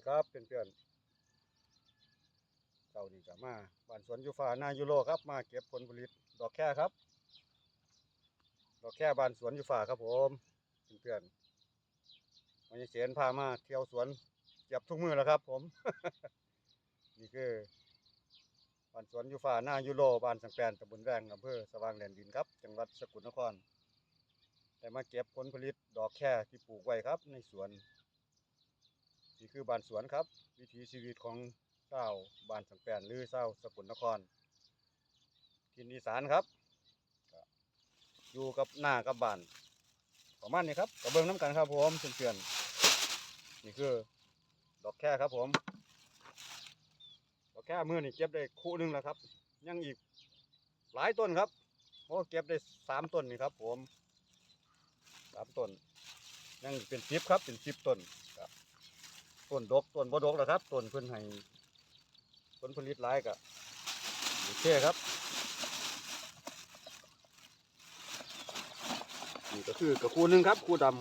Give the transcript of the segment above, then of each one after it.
ดีครับเพื่อนๆเจ้านี่ก็มาบ้านสวนยูฟานายูโรครับมาเก็บผลผลิตดอกแค่ครับ ดอกแค่บ้านสวนยูฟาครับผมเพื่อนๆวันนี้เสียนพามาเที่ยวสวนเก็บทุกมือแล้วครับ ผม นี่คือบ้านสวนยูฟานายูโรบ้านสังแปนตำบลแวงอำเภอสว่างแดนดินครับ จังหวัดสกลนครได้มาเก็บผลผลิตดอกแค่ที่ปลูกไว้ครับ ในสวน นี่คือบ้านสวนครับ วิถีชีวิตของชาบ้านสังแปนหรือชาสกลนครทินอีสานครับ อยู่กับหน้ากับบ้านประมาณนี้ครับกระเบื้องน้ำกันครับผมเพื่อนๆนี่คือดอกแค่ครับผม ดอกแค่มือนี่เก็บได้คู่นึงแล้วครับ ยังอีกหลายต้นครับโอ้เก็บได้สามต้นนี่ครับผมสามต้นยังเป็นสิบครับเป็นสิบต้นครับ ต้นดกต้นบ่ดกแล้วครับต้นเพิ่นให้ผลผลิตหลายก็โอเคครับนี่ก็คือกระคูหนึงครับคูดำ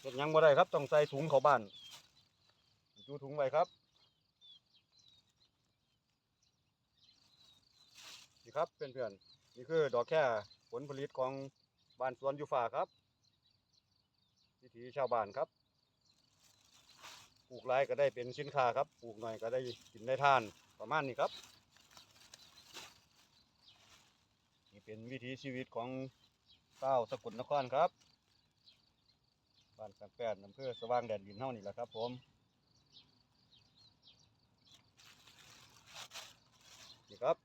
เฮ็ดหยังบ่ได้ครับต้องใส่ถุงเข้าบ้านจูถุงไว้ครับนี่ครับเพื่อนๆนี่คือดอกแค่ผลผลิตของ บ้านสวนยูฟาครับวิถีชาวบ้านครับ ปลูกไรก็ได้เป็นสินค้าครับ ปลูกหน่อยก็ได้กินได้ทานประมาณนี้ครับ นี่เป็นวิถีชีวิตของชาสกุลนครครับ บ้านสังแปดอำเภอสว่างแดนดินเท่านี่แหละครับ ผมนี่ครับ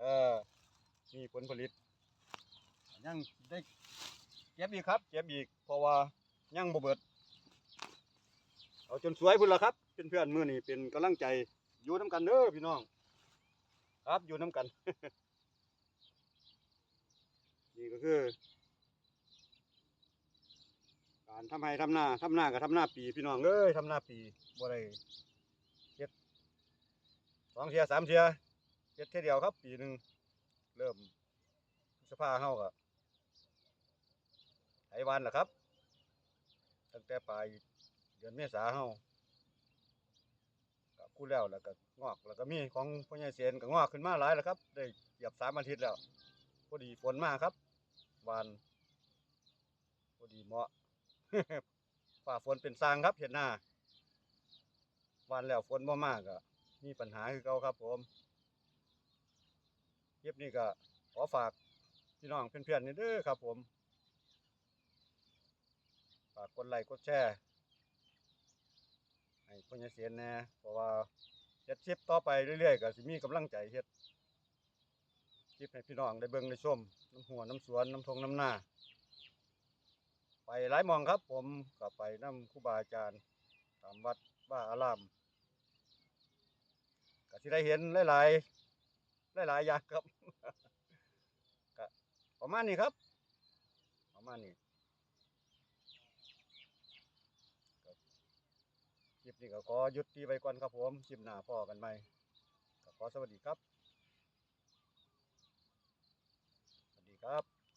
เออ มีผลผลิตยังได้เก็บอีกครับ เก็บอีกเพราะว่ายังบ่เบิด เอาจนสวยพุ่นละครับเพื่อนๆมื้อนี้เป็นกำลังใจอยู่น้ำกันเด้อพี่น้อง ครับอยู่น้ำกัน นี่ก็คือ การทำให้ทำหน้าทำหน้ากับทำหน้าปี พี่น้องเอ้ยทำหน้าปีบ่ได้เฮ็ดสองเทียสามเทียเฮ็ดเทียเดียวครับ ปีหนึ่ง เริ่มพฤษภาเฮาก็ไถวันแหละครับ ตั้งแต่ปลายเดือนเมษาเฮาก็คู่แล้วแล้วก็งอกแล้วก็มีของพ่อใหญ่เสียนก็งอกขึ้นมาหลายแล้วครับ ได้เหยียบสามอาทิตย์แล้วพอดีฝนมาครับวานพอดีเหมาะ ฝ่าฝนเป็นสร้างครับเห็นหน้าวานแล้วฝนบ่มากก็มีปัญหาคือเก่าครับผม คลิปนี้ก็ขอฝากพี่น้องเพื่อนๆนี่เด้อครับผม ฝากกดไลค์กดแชร์ให้พ่อใหญ่เสียนแน่เพราะว่าเฮ็ดคลิปต่อไปเรื่อยๆก็สิมีกำลังใจเฮ็ดคลิปให้พี่น้องได้เบิ่งได้ชมน้ำหัวน้ำสวนน้ำทงน้ำหน้า ไปหลายมองครับผมก็ไปน้ำครูบาอาจารย์ตามวัดบ้าอารามก็สิได้เห็นหลายๆ หลายๆอย่างครับก็ประมาณนี้ครับ ประมาณนี้คลิปนี้ก็ขอหยุดที่ไปก่อนครับผมคลิปหน้าพ่อกันไหมก็ขอสวัสดีครับ สวัสดีครับ